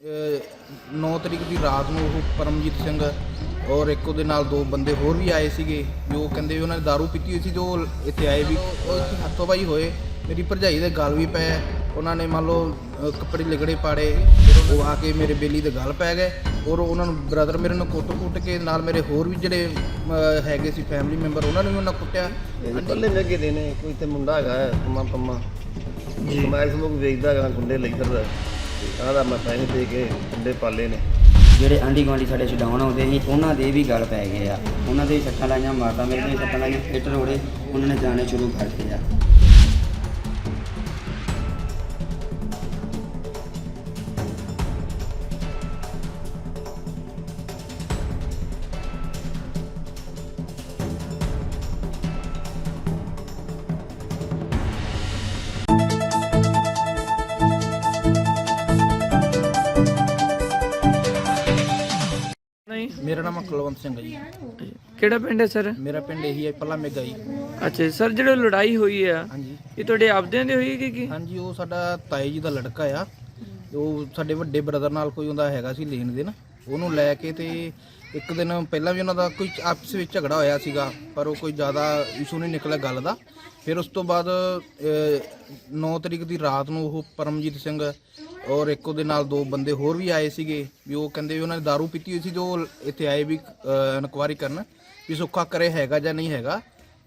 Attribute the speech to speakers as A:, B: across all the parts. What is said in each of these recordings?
A: 9 ਤਰੀਕ ਦੀ ਰਾਤ ਨੂੰ ਉਹ ਪਰਮਜੀਤ ਸਿੰਘ ਔਰ ਇੱਕ ਉਹਦੇ ਨਾਲ ਦੋ ਬੰਦੇ ਹੋਰ ਵੀ ਆਏ ਸੀਗੇ ਜੋ ਕਹਿੰਦੇ ਉਹਨਾਂ ਨੇ दारू ਪੀਤੀ ਹੋਈ ਸੀ ਜੋ ਇੱਥੇ ਆਏ ਵੀ ਉਹ ਇੱਥੇ ਹੱਥੋਂ ਪਾਈ ਹੋਏ ਮੇਰੀ ਭਰਜਾਈ ਦੇ ਗਲ ਵੀ ਪਏ ਉਹਨਾਂ ਨੇ ਮੰਨ ਲਓ ਕੱਪੜੇ ਲਿਗੜੇ ਪਾੜੇ ਫਿਰ ਉਹ ਆ ਕੇ ਮੇਰੇ ਬੇਲੀ ਦੇ ਗਲ ਪੈ ਗਏ ਔਰ ਉਹਨਾਂ ਨੂੰ ਬ੍ਰਦਰ ਮੇਰੇ ਨੂੰ ਕੁੱਟ-ਕੁੱਟ ਕੇ ਨਾਲ ਮੇਰੇ ਹੋਰ ਵੀ ਜਿਹੜੇ ਹੈਗੇ ਸੀ ਫੈਮਿਲੀ ਮੈਂਬਰ ਉਹਨਾਂ ਨੂੰ ਵੀ ਉਹਨਾਂ ਕੁੱਟਿਆ।
B: ਕੱਲੇ ਲੱਗੇ ਦੇ ਨੇ ਕੋਈ ਤੇ ਮੁੰਡਾ ਹੈਗਾ ਪੰਮਾ ਪੰਮਾ ਜੀ। ਮੈਂ ਸਮੂਹ ਵੇਚਦਾ ਹੈਗਾ ਗੁੰਡੇ ਲਈ ਫਿਰਦਾ ਦਾ ਮੈਂ ਪੈਸੇ ਦੇ ਕੇ ਗੁੰਡੇ ਪਾਲੇ ਨੇ।
C: ਜਿਹੜੇ ਆਂਢੀ ਗੁਆਂਢੀ ਸਾਡੇ ਛਡਾਉਣ ਆਉਂਦੇ ਸੀ, ਉਹਨਾਂ ਦੇ ਵੀ ਗੱਲ ਪੈ ਗਏ ਆ। ਉਹਨਾਂ ਦੇ ਵੀ ਸੱਟਾਂ ਲਾਈਆਂ, ਮਾਤਾ ਮੇਰੇ ਦੇ ਵੀ ਸੱਟਾਂ ਲਾਈਆਂ, ਇੱਟ ਰੋੜੇ ਉਹਨਾਂ ਨੇ ਜਾਣੇ ਸ਼ੁਰੂ ਕਰ ਦਿੱਤੇ
D: ਆ।
A: ਮੇਰਾ ਨਾਮ ਕੁਲਵੰਤ ਸਿੰਘ ਹੈ ਜੀ।
D: ਕਿਹੜਾ ਪਿੰਡ ਹੈ ਸਰ?
A: ਮੇਰਾ ਪਿੰਡ ਇਹੀ ਹੈ ਪੱਲਾ ਮੇਗਾ ਜੀ।
D: ਅੱਛਾ ਸਰ ਜਿਹੜੀ ਲੜਾਈ ਹੋਈ ਆ
A: ਹਾਂਜੀ।
D: ਇਹ ਤੁਹਾਡੇ ਆਪਦਿਆਂ ਦੀ ਹੋਈ ਕਿ ਕੀ?
A: ਹਾਂਜੀ ਉਹ ਸਾਡਾ ਤਾਏ ਜੀ ਦਾ ਲੜਕਾ ਆ। ਉਹ ਸਾਡੇ ਵੱਡੇ ਬ੍ਰਦਰ ਨਾਲ ਕੋਈ ਉਹਦਾ ਹੈਗਾ ਸੀ ਲੈਣ ਦੇਣ। ਉਹਨੂੰ ਲੈ ਕੇ ਤੇ ਇੱਕ ਦਿਨ ਪਹਿਲਾਂ ਵੀ ਉਹਨਾਂ ਦਾ ਕੋਈ ਆਪਸ ਵਿੱਚ ਝਗੜਾ ਹੋਇਆ ਸੀਗਾ ਪਰ ਉਹ ਕੋਈ ਜ਼ਿਆਦਾ ਇਸ਼ੂ ਨਹੀਂ ਨਿਕਲਿਆ ਗੱਲ ਦਾ। ਫਿਰ ਉਸ ਤੋਂ ਬਾਅਦ 9 ਤਰੀਕ ਦੀ ਰਾਤ ਨੂੰ ਉਹ ਪਰਮਜੀਤ ਸਿੰਘ ਔਰ ਇੱਕ ਉਹਦੇ ਨਾਲ ਦੋ ਬੰਦੇ ਹੋਰ ਵੀ ਆਏ ਸੀਗੇ ਵੀ ਉਹ ਕਹਿੰਦੇ ਵੀ ਉਹਨਾਂ ਨੇ दारू ਪੀਤੀ ਹੋਈ ਸੀ ਜੋ ਇੱਥੇ ਆਏ ਵੀ ਇਨਕੁਆਰੀ ਕਰਨ ਵੀ ਸੁੱਖਾ ਕਰੇ ਹੈਗਾ ਜਾਂ ਨਹੀਂ ਹੈਗਾ।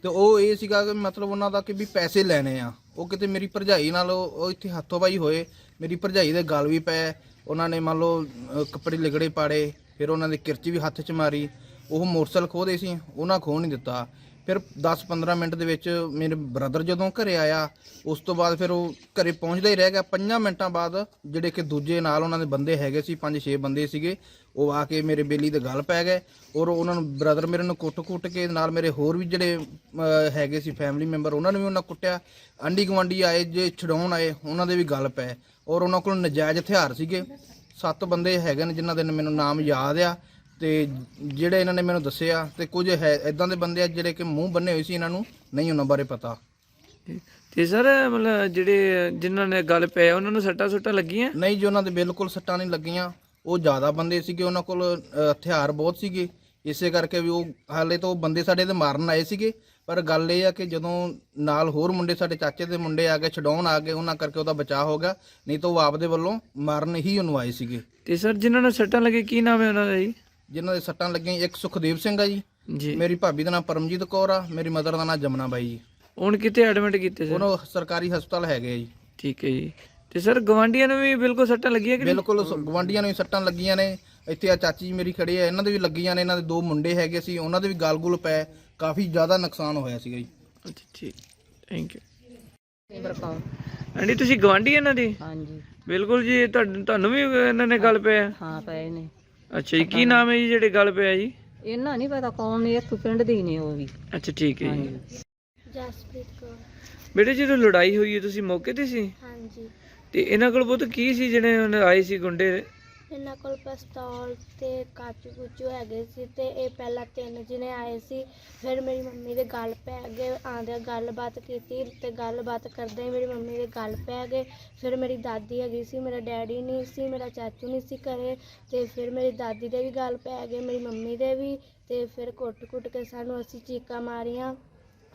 A: ਤੇ ਉਹ ਇਹ ਸੀਗਾ ਕਿ ਮਤਲਬ ਉਹਨਾਂ ਦਾ ਕਿ ਵੀ ਪੈਸੇ ਲੈਣੇ ਆ। ਉਹ ਕਿਤੇ ਮੇਰੀ ਭਰਜਾਈ ਨਾਲ ਉਹ ਇੱਥੇ ਹੱਥੋਂ ਪਾਈ ਹੋਏ, ਮੇਰੀ ਭਰਜਾਈ ਦੇ ਗਲ ਵੀ ਪਏ, ਉਹਨਾਂ ਨੇ ਮੰਨ ਲਓ ਕੱਪੜੇ ਲਿਗੜੇ ਪਾੜੇ, ਫਿਰ ਉਹਨਾਂ ਦੇ ਕਿਰਚੀ ਵੀ ਹੱਥ 'ਚ ਮਾਰੀ, ਉਹ ਮੋਟਰਸਾਈਕਲ ਖੋਹਦੇ ਸੀ ਉਹਨਾਂ ਖੋਹ ਨਹੀਂ ਦਿੱਤਾ। ਫਿਰ 10-15 ਮਿੰਟ ਦੇ ਵਿੱਚ ਮੇਰੇ ਬ੍ਰਦਰ ਜਦੋਂ ਘਰੇ ਆਇਆ, ਉਸ ਤੋਂ ਬਾਅਦ ਫਿਰ ਉਹ ਘਰੇ ਪਹੁੰਚਦਾ ਹੀ ਰਹਿ ਗਿਆ। 5 ਮਿੰਟਾਂ ਬਾਅਦ ਜਿਹੜੇ ਕਿ ਦੂਜੇ ਨਾਲ ਉਹਨਾਂ ਦੇ ਬੰਦੇ ਹੈਗੇ ਸੀ 5-6 ਬੰਦੇ ਸੀਗੇ, ਉਹ ਆ ਕੇ ਮੇਰੇ ਬੇਲੀ ਦੇ ਗਲ ਪੈ ਗਏ ਔਰ ਉਹਨਾਂ ਨੂੰ ਬ੍ਰਦਰ ਮੇਰੇ ਨੂੰ ਕੁੱਟ-ਕੁੱਟ ਕੇ ਨਾਲ ਮੇਰੇ ਹੋਰ ਵੀ ਜਿਹੜੇ ਹੈਗੇ ਸੀ ਫੈਮਿਲੀ ਮੈਂਬਰ ਉਹਨਾਂ ਨੂੰ ਵੀ ਉਹਨਾਂ ਕੁੱਟਿਆ। ਆਂਢੀ ਗੁਆਂਢੀ ਆਏ, ਜੇ ਛਡਾਉਣ ਆਏ, ਉਹਨਾਂ ਦੇ ਵੀ ਗਲ ਪਏ ਔਰ ਉਹਨਾਂ ਕੋਲ ਨਜਾਇਜ਼ ਹਥਿਆਰ ਸੀਗੇ। ਸੱਤ ਬੰਦੇ ਹੈਗੇ ਨੇ ਜਿਨ੍ਹਾਂ ਦੇ ਮੈਨੂੰ ਨਾਮ ਯਾਦ ਆ। ਤੇ ਜਿਹੜੇ ਇਹਨਾਂ ਨੇ ਮੈਨੂੰ ਦੱਸਿਆ ਤੇ ਕੁਝ ਹੈ ਇਦਾਂ ਦੇ ਬੰਦੇ ਆ ਜਿਹੜੇ ਕਿ ਮੂੰਹ ਬੰਨੇ ਹੋਏ ਸੀ ਇਹਨਾਂ ਨੂੰ ਨਹੀਂ ਉਹਨਾਂ ਬਾਰੇ ਪਤਾ।
D: ਤੇ ਸਰ ਮਤਲਬ ਜਿਹੜੇ ਜਿਨ੍ਹਾਂ ਨੇ ਗੱਲ ਪਿਆ ਉਹਨਾਂ ਨੂੰ ਸੱਟਾਂ ਸੁੱਟਾਂ ਲੱਗੀਆਂ?
A: ਨਹੀਂ ਜੀ ਉਹਨਾਂ ਦੇ ਬਿਲਕੁਲ ਸੱਟਾਂ ਨਹੀਂ ਲੱਗੀਆਂ। ਉਹ ਜ਼ਿਆਦਾ ਬੰਦੇ ਸੀਗੇ ਉਹਨਾਂ ਕੋਲ ਅ, ਹਥਿਆਰ ਬਹੁਤ ਸੀਗੇ। ਇਸੇ ਕਰਕੇ ਵੀ ਉਹ ਹਾਲੇ ਤਾਂ ਉਹ ਬੰਦੇ ਸਾਡੇ ਤੇ ਮਾਰਨ ਆਏ ਸੀਗੇ। ਪਰ ਗੱਲ ਇਹ ਆ ਕਿ ਜਦੋਂ ਨਾਲ ਹੋਰ ਮੁੰਡੇ ਸਾਡੇ ਚਾਚੇ ਦੇ ਮੁੰਡੇ ਆ ਗਏ ਛਡਾਉਣ ਆ ਗਏ ਉਹਨਾਂ ਕਰਕੇ ਉਹਦਾ ਬਚਾਅ ਹੋ ਗਿਆ। ਨਹੀਂ ਤਾਂ ਉਹ ਆਪਦੇ ਵੱਲੋਂ ਮਾਰਨ ਹੀ ਉਹਨੂੰ ਆਏ ਸੀਗੇ।
D: ਤੇ ਸਰ ਜਿਨ੍ਹਾਂ ਨੂੰ ਸੱਟਾਂ ਲੱਗੇ ਕੀ ਨਾਮ ਹੈ ਉਹਨਾਂ ਦਾ ਜੀ?
A: ਜਿਨ੍ਹਾਂ ਦੇ ਸੱਟਾਂ ਲੱਗੀਆਂ ਇੱਕ ਸੁਖਦੇਵ ਸਿੰਘ ਆ ਜੀ।
D: ਜੀ।
A: ਮੇਰੀ ਭਾਬੀ ਦਾ ਨਾਮ ਪਰਮਜੀਤ ਕੌਰ ਆ। ਮੇਰੀ ਮਦਰ ਦਾ ਨਾਮ ਜਮਨਾ ਬਾਈ ਜੀ।
D: ਹੁਣ ਕਿੱਥੇ ਐਡਮਿਟ ਕੀਤੇ ਸਰ?
A: ਉਹਨੂੰ ਸਰਕਾਰੀ ਹਸਪਤਾਲ ਹੈਗੇ ਆ ਜੀ।
D: ਠੀਕ ਹੈ ਜੀ। ਤੇ ਸਰ ਗਵਾਂਡੀਆਂ ਨੂੰ ਵੀ ਬਿਲਕੁਲ ਸੱਟਾਂ ਲੱਗੀਆਂ ਕਿ ਨਹੀਂ?
A: ਬਿਲਕੁਲ ਗਵਾਂਢੀਆਂ ਨੂੰ ਵੀ ਸੱਟਾਂ ਲੱਗੀਆਂ ਨੇ। ਇੱਥੇ ਆ ਚਾਚੀ ਜੀ ਮੇਰੀ ਖੜੀ ਆ। ਇਹਨਾਂ ਦੇ ਵੀ ਲੱਗੀਆਂ ਨੇ। ਇਹਨਾਂ ਦੇ ਦੋ ਮੁੰਡੇ ਹੈਗੇ ਸੀ। ਉਹਨਾਂ ਦੇ ਵੀ ਗਾਲ-ਗੁਲ ਪਏ ਕਾਫੀ ਜ਼ਿਆਦਾ ਨੁਕਸਾਨ ਹੋਇਆ ਸੀਗਾ ਜੀ।
D: ਅੱਛਾ ਠੀਕ। ਥੈਂਕ ਯੂ ਆਂਟੀ ਤੁਸੀਂ ਗਵਾਂਢੀ ਇਹਨਾਂ ਦੀ?
E: ਹਾਂਜੀ।
D: ਬਿਲਕੁਲ ਜੀ ਤੁਹਾਡੇ- ਤੁਹਾਨੂੰ ਵੀ ਇਹਨਾਂ ਨੇ ਗੱਲ ਪਿਆ?
E: ਹਾਂ ਪਏ ਨੇ।
D: ਅੱਛਾ ਜੀ ਕੀ ਨਾਮ ਹੈ ਜੀ ਜਿਹੜੇ ਗੱਲ ਪਿਆ ਜੀ?
E: ਇਹਨਾਂ ਨਹੀਂ ਪਤਾ ਕੌਣ ਨੇ ਇੱਥੋਂ ਪਿੰਡ ਦੇ ਨੇ ਉਹ ਵੀ।
D: ਅੱਛਾ ਠੀਕ ਹੈ ਜੀ।
E: ਹਾਂਜੀ।
F: ਜਸਪ੍ਰੀਤ ਕੌਰ।
D: ਬੇਟੇ ਜਦੋਂ ਲੜਾਈ ਹੋਈ ਹੈ ਤੁਸੀਂ ਮੌਕੇ ਤੇ ਸੀ?
F: ਹਾਂਜੀ।
D: ਤੇ ਇਹਨਾਂ ਕੋਲ ਬਹੁਤ ਕੀ ਸੀ ਜਿਹੜੇ ਆਏ ਸੀ ਗੁੰਡੇ?
F: ਇਹਨਾਂ ਕੋਲ ਪਿਸਤੌਲ ਤੇ ਕਾਚੂ ਕੁਚੂ ਹੈਗੇ ਸੀ ਤੇ ਇਹ ਪਹਿਲਾਂ ਤਿੰਨ ਜਣੇ ਆਏ ਸੀ। ਫਿਰ ਮੇਰੀ ਮੰਮੀ ਦੇ ਗੱਲ ਪੈ ਗਏ ਆਂਦਿਆਂ ਗੱਲਬਾਤ ਕੀਤੀ ਤੇ ਗੱਲਬਾਤ ਕਰਦੇ ਹੀ ਮੇਰੀ ਮੰਮੀ ਦੇ ਗੱਲ ਪੈ ਗਏ। ਫਿਰ ਮੇਰੀ ਦਾਦੀ ਹੈਗੀ ਸੀ, ਮੇਰਾ ਡੈਡੀ ਨਹੀਂ ਸੀ, ਮੇਰਾ ਚਾਚੂ ਨਹੀਂ ਸੀ ਘਰੇ। ਤੇ ਫਿਰ ਮੇਰੀ ਦਾਦੀ ਦੇ ਵੀ ਗੱਲ ਪੈ ਗਏ, ਮੇਰੀ ਮੰਮੀ ਦੇ ਵੀ। ਤੇ ਫਿਰ ਕੁੱਟ-ਕੁੱਟ ਕੇ ਸਾਨੂੰ ਅਸੀਂ ਚੀਕਾਂ ਮਾਰੀਆਂ।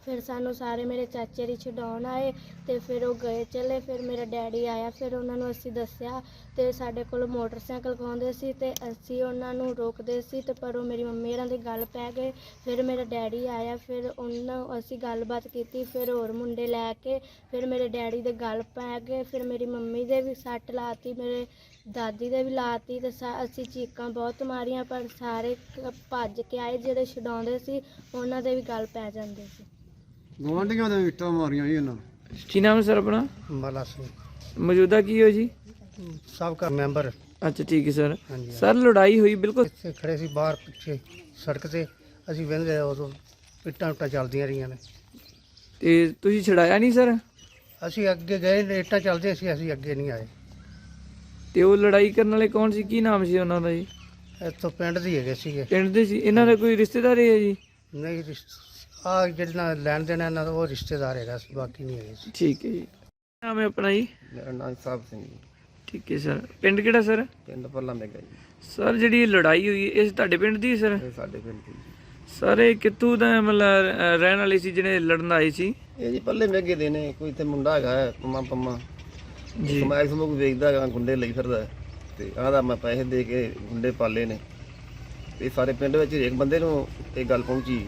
F: ਫਿਰ ਸਾਨੂੰ ਸਾਰੇ ਮੇਰੇ ਚਾਚੇ ਦੀ ਛਡਾਉਣ ਆਏ ਤੇ ਫਿਰ ਉਹ ਗਏ ਚਲੇ, ਫਿਰ ਮੇਰਾ ਡੈਡੀ ਆਇਆ, ਫਿਰ ਉਹਨਾਂ ਨੂੰ ਅਸੀਂ ਦੱਸਿਆ ਤੇ ਸਾਡੇ ਕੋਲ ਮੋਟਰਸਾਈਕਲ ਖੋਂਦੇ ਸੀ ਤੇ ਅਸੀਂ ਉਹਨਾਂ ਨੂੰ ਰੋਕਦੇ ਸੀ ਤੇ ਪਰ ਉਹ ਮੇਰੀ ਮੰਮੀ ਇਹਨਾਂ ਦੇ ਗੱਲ ਪੈ ਗਏ। ਫਿਰ ਮੇਰਾ ਡੈਡੀ ਆਇਆ, ਫਿਰ ਉਹਨਾਂ ਅਸੀਂ ਗੱਲਬਾਤ ਕੀਤੀ, ਫਿਰ ਹੋਰ ਮੁੰਡੇ ਲੈ ਕੇ ਫਿਰ ਮੇਰੇ ਡੈਡੀ ਦੇ ਗੱਲ ਪੈ ਗਏ, ਫਿਰ ਮੇਰੀ ਮੰਮੀ ਦੇ ਵੀ ਸੱਟ ਲਾਤੀ, ਮੇਰੇ ਦਾਦੀ ਦੇ ਵੀ ਲਾਤੀ ਤੇ ਸਾ- ਅਸੀਂ ਚੀਕਾਂ ਬਹੁਤ ਮਾਰੀਆਂ ਪਰ ਸਾਰੇ ਕ- ਭੱਜ ਕੇ ਆਏ, ਜਿਹੜੇ ਛਡਾਉਂਦੇ ਸੀ ਉਹਨਾਂ ਦੇ ਵੀ ਗੱਲ ਪੈ ਜਾਂਦੇ ਸੀ।
G: ਗਵਾਂਢੀਆਂ ਦੇ ਇੱਟਾਂ ਮਾਰੀਆਂ ਜੀ ਇਹਨਾਂ
D: ਕੀ ਨਾਮ ਹੈ ਸਰ ਆਪਣਾ?
G: ਮਲਾ ਸਿੰਘ।
D: ਮੌਜੂਦਾ ਕੀ ਹੋ ਜੀ?
G: ਸਾਬਕਾ ਮੈਂਬਰ।
D: ਅੱਛਾ ਠੀਕ ਹੈ ਸਰ।
G: ਹਾਂਜੀ
D: ਸਰ ਲੜਾਈ ਹੋਈ ਬਿਲਕੁਲ?
G: ਇੱਥੇ ਖੜੇ ਸੀ ਬਾਹਰ ਪਿੱਛੇ ਸੜਕ ਤੇ। ਅਸੀਂ ਵੇਂਦੇ ਉਦੋਂ ਇੱਟਾਂ ਉੱਟਾਂ ਚੱਲਦੀਆਂ ਰਹੀਆਂ ਨੇ।
D: ਤੇ ਤੁਸੀਂ ਛਡਾਇਆ ਨਹੀਂ ਸਰ?
G: ਅਸੀਂ ਅੱਗੇ ਗਏ ਨੇ ਇੱਟਾਂ ਚੱਲਦੀਆਂ ਸੀ ਅਸੀਂ ਅੱਗੇ ਨਹੀਂ ਆਏ।
D: ਤੇ ਉਹ ਲੜਾਈ ਕਰਨ ਵਾਲੇ ਕੌਣ ਸੀ? ਕੀ ਨਾਮ ਸੀ ਉਹਨਾਂ ਦਾ ਜੀ?
G: ਇੱਥੋਂ ਪਿੰਡ ਦੀ ਹੈਗੇ ਸੀਗੇ।
D: ਪਿੰਡ ਦੇ ਸੀ? ਇਹਨਾਂ ਦਾ ਕੋਈ ਰਿਸ਼ਤੇਦਾਰ ਹੈ ਜੀ?
G: ਨਹੀਂ ਆ ਜਿਹੜਾ ਲੈਣ ਦੇਣ ਇਹਨਾਂ ਦਾ ਉਹ ਰਿਸ਼ਤੇਦਾਰ ਹੈਗਾ ਸੀ ਬਾਕੀ ਨਹੀਂ ਹੈਗੇ ਸੀ।
D: ਠੀਕ ਹੈ ਜੀ। ਨਾਮ ਹੈ ਆਪਣਾ ਜੀ?
B: ਮੇਰਾ ਨਾਮ ਸਾਹਿਬ ਸਿੰਘ ਜੀ।
D: ਠੀਕ ਹੈ ਸਰ। ਪਿੰਡ ਕਿਹੜਾ ਸਰ?
B: ਪਿੰਡ ਪੱਲਾ ਮੇਗਾ ਜੀ।
D: ਸਰ ਜਿਹੜੀ ਇਹ ਲੜਾਈ ਹੋਈ ਇਹ ਤੁਹਾਡੇ ਪਿੰਡ ਦੀ ਹੈ ਸਰ?
B: ਇਹ ਸਾਡੇ ਪਿੰਡ ਦੀ
D: ਸਰ ਇਹ ਕਿੱਥੋਂ ਦਾ ਮਤਲਬ ਅਹ, ਰਹਿਣ ਵਾਲੇ ਸੀ ਜਿਹੜੇ ਲੜਨ ਆਏ ਸੀ?
B: ਇਹ ਜੀ ਪੱਲੇ ਮੇਗੇ ਦੇ ਨੇ ਕੋਈ ਇੱਥੇ ਮੁੰਡਾ ਹੈਗਾ ਹੈ, ਪੰਮਾ ਪੰਮਾ।
D: ਜੀ।
B: ਸਮੈਕ ਸਮੂਕ ਵੇਚਦਾ ਹੈਗਾ ਗੁੰਡੇ ਲਈ ਫਿਰਦਾ ਹੈ। ਤੇ ਆਹਦਾ ਮੈਂ ਪੈਸੇ ਦੇ ਕੇ ਗੁੰਡੇ ਪਾਲੇ ਨੇ। ਤੇ ਸਾਰੇ ਪਿੰਡ ਵਿੱਚ ਇੱਕ ਬੰਦੇ ਨੂੰ ਇਹ ਗੱਲ ਪਹੁੰਚੀ।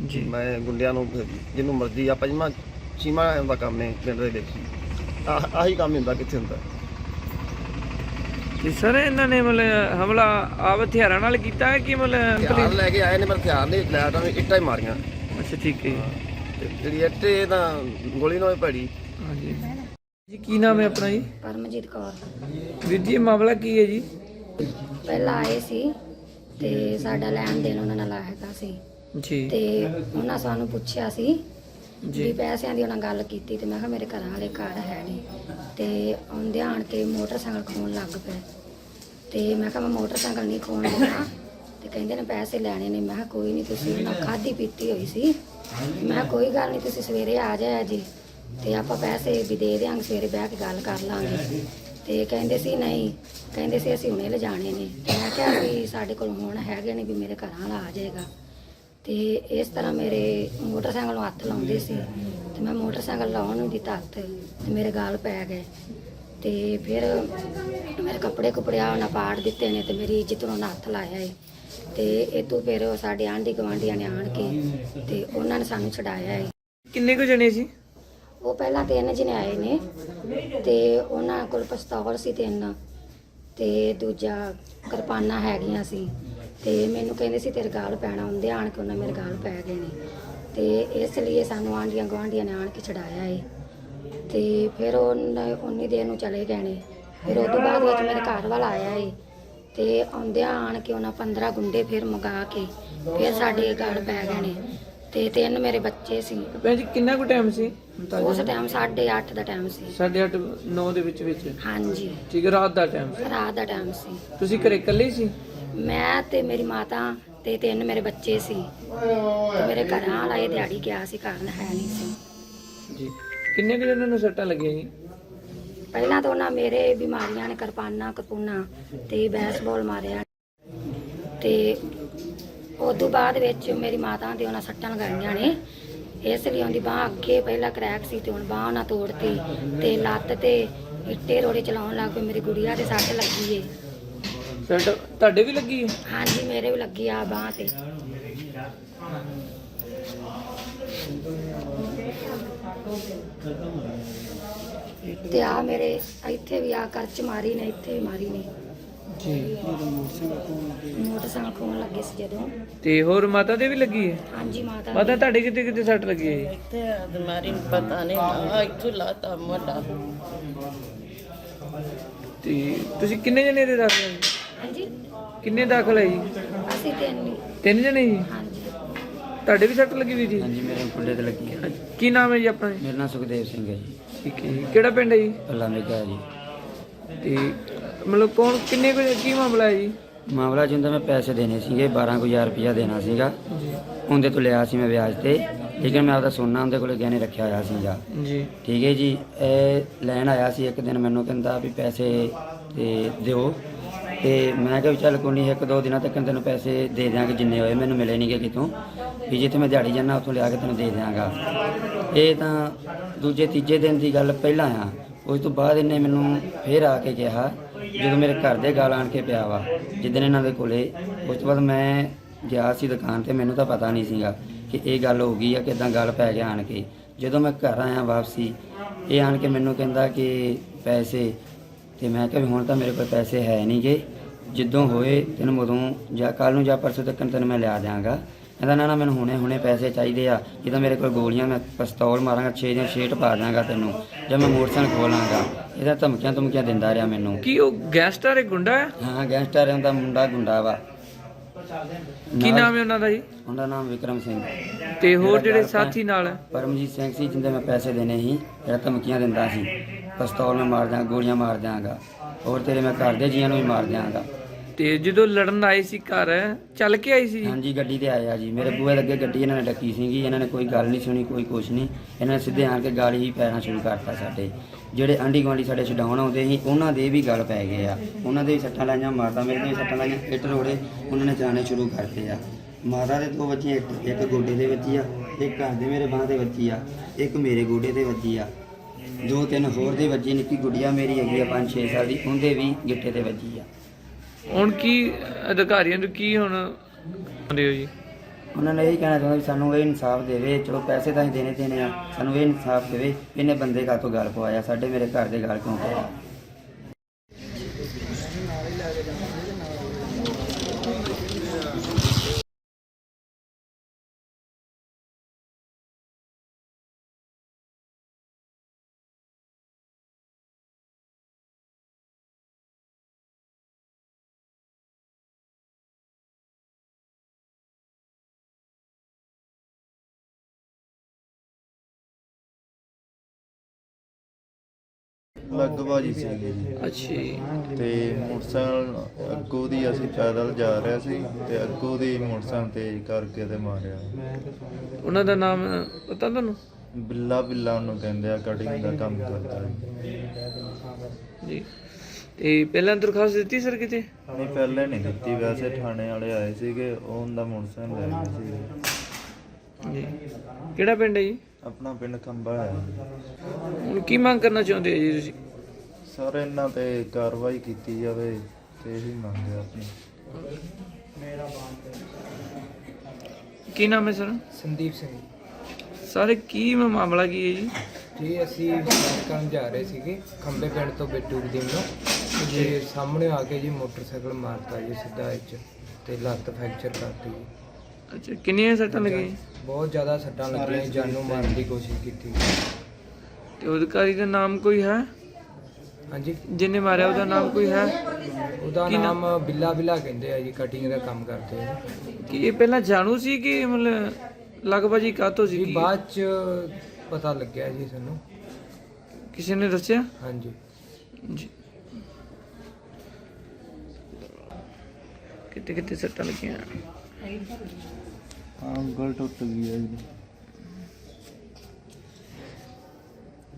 D: ਜੀ।
B: ਮੈਂ ਗੁੰਡਿਆਂ ਨੂੰ ਜਿਹਨੂੰ ਮਰਜ਼ੀ ਆਪਾਂ ਜਿਮਾ ਚੀਮਾ ਦਾ ਕੰਮ ਨੇ ਪਿੰਡ ਦੇ ਵਿੱਚ। ਆਹ ਆਹੀ ਕੰਮ ਹੁੰਦਾ ਕਿੱਥੇ ਹੁੰਦਾ।
D: ਤੇ ਸਰ ਇਹਨਾਂ ਨੇ ਮਤਲਬ ਹਮਲਾ ਆਪ ਹਥਿਆਰਾਂ ਨਾਲ ਕੀਤਾ ਹੈ ਕਿ ਮਤਲਬ
B: ਹਥਿਆਰ ਲੈ ਕੇ ਆਏ ਨੇ ਪਰ ਹਥਿਆਰ ਨਹੀਂ ਲੈ ਤਾਂ ਇੱਟਾਂ ਹੀ ਮਾਰੀਆਂ।
D: ਅੱਛਾ ਠੀਕ ਹੈ। ਜੀ।
B: ਤੇ ਜਿਹੜੀ ਇੱਟ ਇਹ ਤਾਂ ਗੋਲੀ ਨਾਲ ਹੀ ਭੜੀ
D: ਹਾਂਜੀ। ਜੀ ਕੀ ਨਾਮ ਹੈ ਆਪਣਾ ਜੀ?
H: ਪਰਮਜੀਤ ਕੌਰ।
D: ਵੀਰ ਜੀ ਇਹ ਮਾਮਲਾ ਕੀ ਹੈ ਜੀ?
H: ਪਹਿਲਾਂ ਆਏ ਸੀ ਤੇ ਸਾਡਾ ਲੈਣ ਦੇਣ ਉਹਨਾਂ ਨਾਲ ਹੈਗਾ ਸੀ।
D: ਜੀ।
H: ਤੇ ਉਹਨਾਂ ਸਾਨੂੰ ਪੁੱਛਿਆ ਸੀ
D: ਜੀ।
H: ਪੈਸਿਆਂ ਦੀ ਉਹਨਾਂ ਗੱਲ ਕੀਤੀ ਤੇ ਮੈਂ ਕਿਹਾ ਮੇਰੇ ਘਰਾਂ ਵਾਲੇ ਘਰ ਹੈ ਨਹੀਂ। ਤੇ ਆਉਂਦੇ ਆਣ ਕੇ ਮੋਟਰਸਾਈਕਲ ਖੋਣ ਲੱਗ ਪਏ। ਤੇ ਮੈਂ ਕਿਹਾ ਮੈਂ ਮੋਟਰਸਾਈਕਲ ਨਹੀਂ ਖੋਣ ਦੇਣਾ। ਤੇ ਕਹਿੰਦੇ ਨੇ ਪੈਸੇ ਲੈਣੇ ਨੇ। ਮੈਂ ਕਿਹਾ ਕੋਈ ਨਹੀਂ ਤੁਸੀਂ ਉਹਨਾਂ ਖਾਦੀ ਪੀਤੀ ਹੋਈ ਸੀ। ਮੈਂ ਕੋਈ ਗੱਲ ਨਹੀਂ ਤੁਸੀਂ ਸਵੇਰੇ ਆ ਜਾਇਆ ਜੀ। ਤੇ ਆਪਾਂ ਪੈਸੇ ਵੀ ਦੇ ਦਿਆਂਗੇ ਸਵੇਰੇ ਬਹਿ ਕੇ ਗੱਲ ਕਰ ਲਾਂਗੇ। ਤੇ ਕਹਿੰਦੇ ਸੀ ਨਹੀਂ ਕਹਿੰਦੇ ਸੀ ਅਸੀਂ ਹੁਣੇ ਲਿਜਾਣੇ ਨੇ। ਤੇ ਮੈਂ ਕਿਹਾ ਵੀ ਸਾਡੇ ਕੋਲ ਹੁਣ ਹੈਗੇ ਨੇ ਵੀ ਮੇਰੇ ਘਰਾਂ ਵਾਲਾ ਆ ਜਾਏਗਾ। ਤੇ ਇਸ ਤਰ੍ਹਾਂ ਮੇਰੇ ਮੋਟਰਸਾਈਕਲ ਨੂੰ ਹੱਥ ਲਾਉਂਦੇ ਸੀ ਤੇ ਮੈਂ ਮੋਟਰਸਾਈਕਲ ਲਾਉਣ ਨੂੰ ਦਿੱਤਾ ਹੱਥ ਤੇ ਮੇਰੇ ਗਾਲ ਪੈ ਗਏ ਤੇ ਫਿਰ ਮੇਰੇ ਕੱਪੜੇ ਕੁਪੜਿਆ ਉਹਨਾਂ ਪਾੜ ਦਿੱਤੇ ਨੇ ਤੇ ਮੇਰੀ ਇੱਜ਼ਤ ਨੂੰ ਹੱਥ ਲਾਇਆ ਏ। ਤੇ ਇਹ ਤੋਂ ਫਿਰ ਸਾਡੇ ਆਂਢੀ ਗੁਆਂਢੀਆਂ ਨੇ ਆਣ ਕੇ ਤੇ ਉਹਨਾਂ ਨੇ ਸਾਨੂੰ ਛਡਾਇਆ ਏ।
D: ਕਿੰਨੇ ਕੁ ਜਣੇ ਸੀ?
H: ਉਹ ਪਹਿਲਾਂ ਤਿੰਨ ਜਣੇ ਆਏ ਨੇ ਤੇ ਉਹਨਾਂ ਕੋਲ ਪਿਸਤੌਲ ਸੀ ਤਿੰਨ ਤੇ ਦੂਜਾ ਕਿਰਪਾਨਾਂ ਹੈਗੀਆਂ ਸੀ। ਤੇ ਮੈਨੂੰ ਕਹਿੰਦੇ ਸੀ ਤੇਰੇ ਗਾਲ ਪੈਣਾ ਹੁੰਦੇ ਆਣ ਕੇ ਉਹਨਾਂ ਮੇਰੇ ਗਾਲ ਪੈ ਗਏ ਨੇ। ਤੇ ਇਸ ਲਈ ਸਾਨੂੰ ਆਂਡੀਆਂ ਗਵਾਂਡੀਆਂ ਨੇ ਆਣ ਕੇ ਛਡਾਇਆ ਏ। ਤੇ ਫਿਰ ਉਹਨਾਂ ਉਨੀ ਦੇਰ ਨੂੰ ਚਲੇ ਗਏ ਨੇ। ਫਿਰ ਉਸ ਤੋਂ ਬਾਅਦ ਵਿੱਚ ਮੇਰੇ ਘਰ ਵਾਲਾ ਆਇਆ ਏ। ਤੇ ਆਉਂਦਿਆਂ ਆਣ ਕੇ ਉਹਨਾਂ 15 ਗੁੰਡੇ ਫਿਰ ਮੰਗਾ ਕੇ ਫਿਰ ਸਾਡੇ ਗਾਲ ਪੈ ਗਏ ਨੇ। ਤੇ ਤਿੰਨ ਮੇਰੇ ਬੱਚੇ ਸੀ।
D: ਭੈਣ ਜੀ ਕਿੰਨਾ ਕੁ ਟਾਈਮ ਸੀ?
H: ਉਸ ਟਾਈਮ 8:30 ਦਾ ਟਾਈਮ ਸੀ।
D: 8:30 9 ਦੇ ਵਿੱਚ ਵਿੱਚ।
H: ਹਾਂਜੀ।
D: ਠੀਕ ਰਾਤ ਦਾ ਟਾਈਮ
H: ਰਾਤ ਦਾ ਟਾਈਮ ਸੀ।
D: ਤੁਸੀਂ ਘਰੇ ਇਕੱਲੇ ਸੀ?
H: ਮੈਂ ਤੇ ਮੇਰੀ ਮਾਤਾ ਤੇ ਤਿੰਨ ਮੇਰੇ ਬੱਚੇ ਸੀ। ਤੇ ਮੇਰੇ ਘਰਾਂ ਵਾਲਾ ਇਹ ਦਿਹਾੜੀ ਗਿਆ ਸੀ ਕਾਰਨ ਹੈ ਨਹੀਂ ਸੀ।
D: ਜੀ। ਕਿੰਨੇ ਕੁ ਜਣਾਂ ਨੂੰ ਸੱਟਾਂ ਲੱਗੀਆਂ ਜੀ?
H: ਪਹਿਲਾਂ ਤਾਂ ਉਹਨਾਂ ਮੇਰੇ ਬਿਮਾਰੀਆਂ ਨੇ ਕਿਰਪਾਨਾਂ ਕਪੂਨਾ ਤੇ ਬੈਸਬਾਲ ਮਾਰਿਆ। ਤੇ ਉਸ ਤੋਂ ਬਾਅਦ ਵਿੱਚ ਮੇਰੀ ਮਾਤਾ ਦੇ ਉਹਨਾਂ ਸੱਟਾਂ ਲਗਾਈਆਂ ਨੇ। ਇਸ ਲਈ ਉਹਦੀ ਬਾਹ ਅੱਗੇ ਪਹਿਲਾਂ ਕਰੈਕ ਸੀ ਤੇ ਹੁਣ ਬਾਹ ਉਹਨਾਂ ਤੋੜਤੀ ਤੇ ਲੱਤ ਤੇ ਇੱਟੇ ਰੋੜੇ ਚਲਾਉਣ ਲੱਗ ਪਏ। ਮੇਰੀ ਗੁੜੀਆ ਦੇ ਸੱਟ ਲੱਗੀ ਏ।
D: ਸੱਟ ਤੁਹਾਡੇ ਵੀ ਲੱਗੀ ਹੈ?
H: ਹਾਂਜੀ ਮੇਰੇ ਵੀ ਲੱਗੀ ਆ ਬਾਹ ਤੇ। ਤੇ ਆ ਮੇਰੇ ਇੱਥੇ ਵੀ ਆ ਕਰਚ ਮਾਰੀ ਨੇ ਇੱਥੇ ਵੀ ਮਾਰੀ ਨੇ।
D: ਜੀ।
H: ਮੋਟਰਸਾਈਕਲ ਖੋਣ ਲੱਗੇ ਸੀ ਜਦੋਂ।
D: ਤੇ ਹੋਰ ਮਾਤਾ ਦੇ ਵੀ ਲੱਗੀ ਹੈ?
H: ਹਾਂਜੀ ਮਾਤਾ
D: ਮਾਤਾ ਤੁਹਾਡੇ ਕਿਤੇ ਕਿਤੇ ਸੱਟ ਲੱਗੀ ਹੈ ਜੀ?
I: ਇੱਥੇ ਬਿਮਾਰੀ ਨੂੰ ਪਤਾ ਨਹੀਂ ਆ ਇੱਥੋਂ ਲਾਤਾ ਮੋਢਾ
D: ਤੇ ਤੁਸੀਂ ਕਿੰਨੇ ਜਣੇ ਦੇ ਦਾਖਲ ਹੈ? ਜੀ?
H: ਹਾਂਜੀ।
D: ਕਿੰਨੇ ਦਾਖਲ ਹੈ ਜੀ?
H: ਅਸੀਂ ਤਿੰਨ ਹੀ।
D: ਤਿੰਨ ਜਣੇ ਜੀ?
H: ਹਾਂਜੀ।
D: ਤੁਹਾਡੇ ਵੀ ਸੱਟ ਲੱਗੀ ਵੀ ਜੀ?
C: ਹਾਂਜੀ ਮੇਰੇ ਮੁੰਡੇ ਤੇ ਲੱਗੀ ਹੈ।
D: ਕੀ ਨਾਮ ਹੈ ਜੀ ਆਪਣਾ ਜੀ?
C: ਮੇਰਾ ਨਾਮ ਸੁਖਦੇਵ ਸਿੰਘ ਹੈ ਜੀ।
D: ਠੀਕ ਹੈ ਜੀ। ਕਿਹੜਾ ਪਿੰਡ ਹੈ ਜੀ?
C: ਅੱਲਾ ਮੇਗਾ ਜੀ।
D: ਤੇ ਮਤਲਬ ਕੌਣ ਕਿੰਨੇ ਕੁ ਕੀ ਮਾਮਲਾ ਹੈ ਜੀ?
C: ਮਾਮਲਾ ਜਿੰਦਾ ਮੈਂ ਪੈਸੇ ਦੇਣੇ ਸੀਗੇ 12000 ਰੁਪਇਆ ਦੇਣਾ ਸੀਗਾ। ਉਹਦੇ ਤੋਂ ਲਿਆ ਸੀ ਮੈਂ ਵਿਆਜ ਤੇ। ਲੇਕਿਨ ਮੈਂ ਆਪਦਾ ਸੋਨਾ ਉਹਦੇ ਕੋਲੇ ਗਹਿਣੇ ਰੱਖਿਆ ਹੋਇਆ ਸੀਗਾ।
D: ਜੀ।
C: ਠੀਕ ਹੈ ਜੀ ਇਹ ਲੈਣ ਆਇਆ ਸੀ ਇੱਕ ਦਿਨ ਮੈਨੂੰ ਕਹਿੰਦਾ ਵੀ ਪੈਸੇ ਤੇ ਦਿਓ। ਤੇ ਮੈਂ ਕਿਹਾ ਵੀ ਚੱਲ ਕੋਈ ਨਹੀਂ, ਇੱਕ ਦੋ ਦਿਨਾਂ ਤੱਕ ਤੈਨੂੰ ਪੈਸੇ ਦੇ ਦਿਆਂਗੇ, ਜਿੰਨੇ ਹੋਏ, ਮੈਨੂੰ ਮਿਲੇ ਨਹੀਂਗੇ ਕਿਤੋਂ। ਵੀ ਜਿੱਥੇ ਮੈਂ ਦਿਹਾੜੀ ਜਾਣਾ ਉੱਥੋਂ ਲਿਆ ਕੇ ਤੈਨੂੰ ਦੇ ਦਿਆਂਗਾ। ਇਹ ਤਾਂ ਦੂਜੇ, ਤੀਜੇ ਦਿਨ ਦੀ ਗੱਲ ਪਹਿਲਾਂ ਆ। ਉਸ ਤੋਂ ਬਾਅਦ ਇਹਨੇ ਮੈਨੂੰ ਫੇਰ ਆ ਕੇ ਕਿਹਾ, ਜਦੋਂ ਮੇਰੇ ਘਰ ਦੇ ਗਾਲ ਆਣ ਕੇ ਪਿਆ ਵਾ, ਜਿੱਦਣ ਇਹਨਾਂ ਦੇ ਕੋਲੇ, ਉਸ ਤੋਂ ਬਾਅਦ ਮੈਂ ਗਿਆ ਸੀ ਦੁਕਾਨ ਤੇ, ਮੈਨੂੰ ਤਾਂ ਪਤਾ ਨਹੀਂ ਸੀਗਾ ਕਿ ਇਹ ਗੱਲ ਹੋ ਗਈ ਆ ਕਿਦਾਂ ਗੱਲ ਪੈ ਗਿਆ ਆਣ ਕੇ। ਜਦੋਂ ਮੈਂ ਘਰ ਆਇਆ ਵਾਪਸੀ, ਇਹ ਆਣ ਕੇ ਮੈਨੂੰ ਕਹਿੰਦਾ ਕਿ ਪੈਸੇ ਤੇ ਮੈਂ ਕਿਹਾ ਵੀ ਹੁਣ ਤਾਂ ਮੇਰੇ ਕੋਲ ਪੈਸੇ ਹੈ ਨਹੀਂਗੇ ਜਿੱਦੋਂ ਹੋਏ ਤੈਨੂੰ ਉਦੋਂ ਜਾਂ ਕੱਲ ਨੂੰ ਜਾਂ ਪਰਸੋਂ ਤੱਕ ਤੈਨੂੰ ਮੈਂ ਲਿਆ ਦਿਆਂਗਾ। ਕਹਿੰਦਾ ਨਾ ਨਾ ਮੈਨੂੰ ਹੁਣੇ ਹੁਣੇ ਪੈਸੇ ਚਾਹੀਦੇ ਆ। ਜਿੱਦਾਂ ਮੇਰੇ ਕੋਲ ਗੋਲੀਆਂ ਮੈਂ ਪਿਸਤੌਲ ਮਾਰਾਂਗਾ 6 ਜਾਂ 6 ਪਾ ਦਾਂਗਾ ਤੈਨੂੰ। ਜਾਂ ਮੈਂ ਮੋਟਰਸਾਈਕਲ ਖੋਲਾਂਗਾ। ਇਹਦਾ ਧਮਕੀਆਂ ਧਮਕੀਆਂ ਦਿੰਦਾ ਰਿਹਾ ਮੈਨੂੰ।
D: ਕੀ ਉਹ ਗੈਂਗਸਟਰ ਹੈ ਗੁੰਡਾ ਹੈ?
C: ਹਾਂ ਗੈਂਗਸਟਰ ਹੁੰਦਾ ਮੁੰਡਾ ਗੁੰਡਾ ਵਾ।
D: ਕੀ ਨਾਮ ਹੈ ਉਹਨਾਂ ਦਾ ਜੀ?
C: ਉਹਦਾ ਨਾਮ ਵਿਕਰਮ ਸਿੰਘ।
D: ਤੇ ਹੋਰ ਜਿਹੜੇ ਸਾਥੀ ਨਾਲ? ਹੈ
C: ਪਰਮਜੀਤ ਸਿੰਘ ਸੀ ਜਿੰਦੇ ਮੈਂ ਪੈਸੇ ਦੇਣੇ ਸੀ ਜਿਹੜਾ ਧਮਕੀਆਂ ਦਿੰਦਾ ਸੀ। ਪਿਸਤੌਲ ਮੈਂ ਮਾਰ ਦਿਆਂ ਗੋਲੀਆਂ ਮਾਰ ਦਿਆਂਗਾ। ਹੋਰ ਤੇਰੇ ਮੈਂ ਘਰ ਦੇ ਜੀਆਂ ਨੂੰ ਵੀ ਮਾਰ ਦਿਆਂਗਾ।
D: ਤੇ ਜਦੋਂ ਲੜਨ ਆਏ ਸੀ ਘਰ, ਚੱਲ ਕੇ ਆਏ ਸੀ? ਜੀ
C: ਹਾਂਜੀ, ਗੱਡੀ ਤੇ ਆਇਆ ਜੀ। ਮੇਰੇ ਬੂਹੇ ਦੇ ਅੱਗੇ ਗੱਡੀ ਇਹਨਾਂ ਨੇ ਡੱਕੀ ਸੀਗੀ। ਇਹਨਾਂ ਨੇ ਕੋਈ ਗੱਲ ਨਹੀਂ ਸੁਣੀ, ਕੋਈ ਕੁਛ ਨਹੀਂ। ਇਹਨਾਂ ਨੇ ਸਿੱਧੇ ਆਣ ਕੇ ਗਾਲੀ ਹੀ ਪੈਣਾ ਸ਼ੁਰੂ ਕਰਤਾ ਸਾਡੇ। ਜਿਹੜੇ ਆਂਢੀ ਗੁਆਂਢੀ ਸਾਡੇ ਛਡਾਉਣ ਆਉਂਦੇ ਸੀ, ਉਹਨਾਂ ਦੇ ਵੀ ਗੱਲ ਪੈ ਗਏ ਆ। ਉਹਨਾਂ ਦੇ ਵੀ ਸੱਟਾਂ ਲਾਈਆਂ ਮਾਰਦਾ ਮੇਰੇ ਤੇ ਵੀ ਸੱਟਾਂ ਲਾਈਆਂ। ਇੱਟ ਰੋੜੇ ਉਹਨਾਂ ਨੇ ਚਲਾਣੇ ਸ਼ੁਰੂ ਕਰਤੇ ਆ। ਮਾਤਾ ਦੇ ਦੋ ਬੱਚੇ, ਇੱਕ ਇੱਕ ਗੋਡੇ ਦੇ ਵੱਜੀ ਆ, ਇੱਕ ਘਰ ਦੇ ਮੇਰੇ ਬਾਹ ਤੇ ਵੱਜੀ ਆ, ਇੱਕ ਮੇਰੇ ਗੋਡੇ ਤੇ ਵੱਜੀ ਆ। ਦੋ ਤਿੰਨ ਹੋਰ ਦੇ ਵੱਜੀ ਨਿੱਕੀ ਗੁੜੀਆ ਮੇਰੀ ਹੈਗੀ ਆ 5-6 ਸਾਲ ਦੀ, ਉਹਦੇ ਵੀ ਗਿੱਟੇ ਤੇ ਵੱਜੀ ਆ।
D: ਹੁਣ ਕੀ ਅਧਿਕਾਰੀਆਂ ਨੂੰ ਕੀ ਹੁਣ ਆਉਂਦੇ ਹੋ ਜੀ?
C: ਉਹਨਾਂ ਨੇ ਇਹ ਕਹਿਣਾ ਚਾਹੁੰਦਾ ਵੀ ਸਾਨੂੰ ਇਹ ਇਨਸਾਫ ਦੇਵੇ, ਚਲੋ ਪੈਸੇ ਤਾਂ ਹੀ ਦੇਣੇ ਦੇਣੇ ਆ, ਸਾਨੂੰ ਇਹ ਇਨਸਾਫ ਦੇਵੇ ਇਹਨੇ ਬੰਦੇ ਕਾ ਤੋਂ ਗੱਲ ਪਵਾਇਆ, ਸਾਡੇ ਮੇਰੇ ਘਰ ਦੇ ਗੱਲ ਕਿਉਂ ਪਵਾਇਆ?
J: ਲੱਗਬਾਜੀ ਸੀਗੀ ਜੀ।
D: ਅੱਛਾ ਜੀ।
J: ਤੇ ਮੋਟਰਸਾਈਕਲ ਅੱਗੋਂ ਦੀ ਅਸੀਂ ਪੈਦਲ ਜਾ ਰਹੇ ਸੀ ਤੇ ਅੱਗੋਂ ਦੀ ਮੋਟਰਸਾਈਕਲ ਤੇਜ਼ ਕਰਕੇ ਤੇ ਮਾਰਿਆ।
D: ਉਹਨਾਂ ਦਾ ਨਾਮ ਪਤਾ ਤੁਹਾਨੂੰ?
J: ਬਿੱਲਾ ਬਿੱਲਾ ਉਹਨੂੰ ਕਹਿੰਦੇ ਆ ਕਟਿੰਗ ਦਾ ਕੰਮ ਕਰਦਾ ਜੀ।
D: ਜੀ। ਤੇ ਪਹਿਲਾਂ ਦਰਖਾਸਤ ਦਿੱਤੀ ਸਰ ਕਿਤੇ?
J: ਨਹੀਂ ਪਹਿਲੇ ਨਹੀਂ ਦਿੱਤੀ। ਵੈਸੇ ਥਾਣੇ ਵਾਲੇ ਆਏ ਸੀਗੇ ਉਹ ਉਹਦਾ ਮੋਟਰਸਾਈਕਲ ਲੈ ਗਏ ਸੀ
D: ਜੀ। ਕਿਹੜਾ ਪਿੰਡ ਹੈ ਜੀ?
J: ਆਪਣਾ ਪਿੰਡ ਖੰਬਾ ਹੈ
D: ਹੁਣ ਕੀ ਮੰਗ ਕਰਨਾ ਚਾਹੁੰਦੇ ਹੋ ਜੀ ਤੁਸੀਂ?
J: ਸਰ ਇਹਨਾਂ ਤੇ ਕਾਰਵਾਈ ਕੀਤੀ ਜਾਵੇ ਤੇ ਇਹੀ ਮੰਗ ਹੈ ਆਪਣੀ।
D: ਕੀ ਨਾਮ ਹੈ ਸਰ?
K: ਸੰਦੀਪ ਸਿੰਘ।
D: ਸਰ ਕੀ ਮਾਮਲਾ ਕੀ ਹੈ ਜੀ?
K: ਜੀ ਅਸੀਂ ਸੈਰ ਕਰਨ ਜਾ ਰਹੇ ਸੀਗੇ ਖੰਬੇ ਪਿੰਡ ਤੋਂ ਬਿੱਟੂ ਦੀ ਨੂੰ। ਤੇ ਸਾਹਮਣੇ ਆ ਕੇ ਜੀ ਮੋਟਰਸਾਈਕਲ ਮਾਰਤਾ ਜੀ ਸਿੱਧਾ ਵਿੱਚ ਤੇ ਲੱਤ ਫ੍ਰੈਕਚਰ ਕਰਤੀ ਜੀ।
D: ਅੱਛਾ ਕਿੰਨੀਆਂ ਸੱਟਾਂ ਲੱਗੀਆਂ?
K: ਬਹੁਤ ਜ਼ਿਆਦਾ ਸੱਟਾਂ ਲੱਗੀਆਂ ਜਾਨੋਂ ਮਾਰਨ ਦੀ ਕੋਸ਼ਿਸ਼ ਕੀਤੀ।
D: ਤੇ ਉਹ ਅਧਿਕਾਰੀ ਦਾ ਨਾਮ ਕੋਈ ਹੈ?
K: ਹਾਂਜੀ।
D: ਜਿਹਨੇ ਮਾਰਿਆ ਉਹਦਾ ਨਾਮ ਕੋਈ ਹੈ?
K: ਉਹਦਾ
D: ਕੀ
K: ਨਾਮ? ਬਿੱਲਾ ਬਿੱਲਾ ਕਹਿੰਦੇ ਆ ਜੀ ਕਟਿੰਗ ਦਾ ਕੰਮ ਕਰਦੇ ਆ।
D: ਕਿ ਇਹ ਪਹਿਲਾਂ ਜਾਣੂ ਸੀ ਕਿ ਮਤਲਬ ਲਗਭਗ ਕਾਤੋਂ ਸੀ
K: ਜੀ
D: ਕੀ?
K: ਬਾਅਦ ਚ ਪਤਾ ਲੱਗਿਆ ਜੀ ਸਾਨੂੰ।
D: ਕਿਸੇ ਨੇ ਦੱਸਿਆ?
K: ਹਾਂਜੀ।
D: ਜੀ। ਕਿਤੇ ਕਿਤੇ ਸੱਟਾਂ ਲੱਗੀਆਂ?
J: ਹਾਂ ਉਂਗਲ ਟੁੱਟ ਗਈ ਹੈ ਜੀ।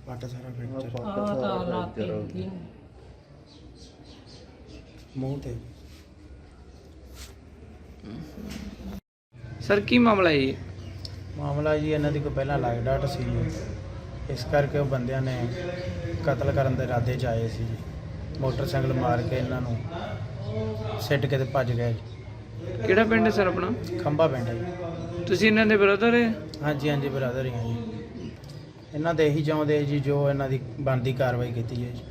K: ਪਾਟਾ ਸਾਰਾ ਫ੍ਰੈਕਚਰ
J: ਫ੍ਰੈਕਚਰ
K: ਮੂੰਹ ਤੇ।
D: ਸਰ ਕੀ ਮਾਮਲਾ ਹੈ ਜੀ?
G: ਮਾਮਲਾ ਜੀ ਇਹਨਾਂ ਦੀ ਕੋਈ ਪਹਿਲਾਂ ਲਾਗ ਡਾਟ ਸੀ ਇਸ ਕਰਕੇ ਉਹ ਬੰਦਿਆਂ ਨੇ ਕਤਲ ਕਰਨ ਦੇ ਇਰਾਦੇ 'ਚ ਆਏ ਸੀ ਜੀ। ਮੋਟਰਸਾਈਕਲ ਮਾਰ ਕੇ ਇਹਨਾਂ ਨੂੰ ਸਿੱਟ ਕੇ ਤੇ ਭੱਜ ਗਏ ਜੀ।
D: ਕਿਹੜਾ ਪਿੰਡ ਹੈ ਸਰ ਆਪਣਾ?
G: ਖੰਭਾ ਪਿੰਡ ਹੈ ਜੀ।
D: ਤੁਸੀਂ ਇਹਨਾਂ ਦੇ ਬ੍ਰਦਰ ਹੈ?
G: ਹਾਂਜੀ ਹਾਂਜੀ ਬਰਾਦਰ ਹੀ ਹਾਂ ਜੀ। ਇਹਨਾਂ ਦੇ ਇਹੀ ਚਾਹੁੰਦੇ ਜੀ ਜੋ ਇਹਨਾਂ ਦੀ ਬਣਦੀ ਕਾਰਵਾਈ ਕੀਤੀ ਜਾਏ ਜੀ।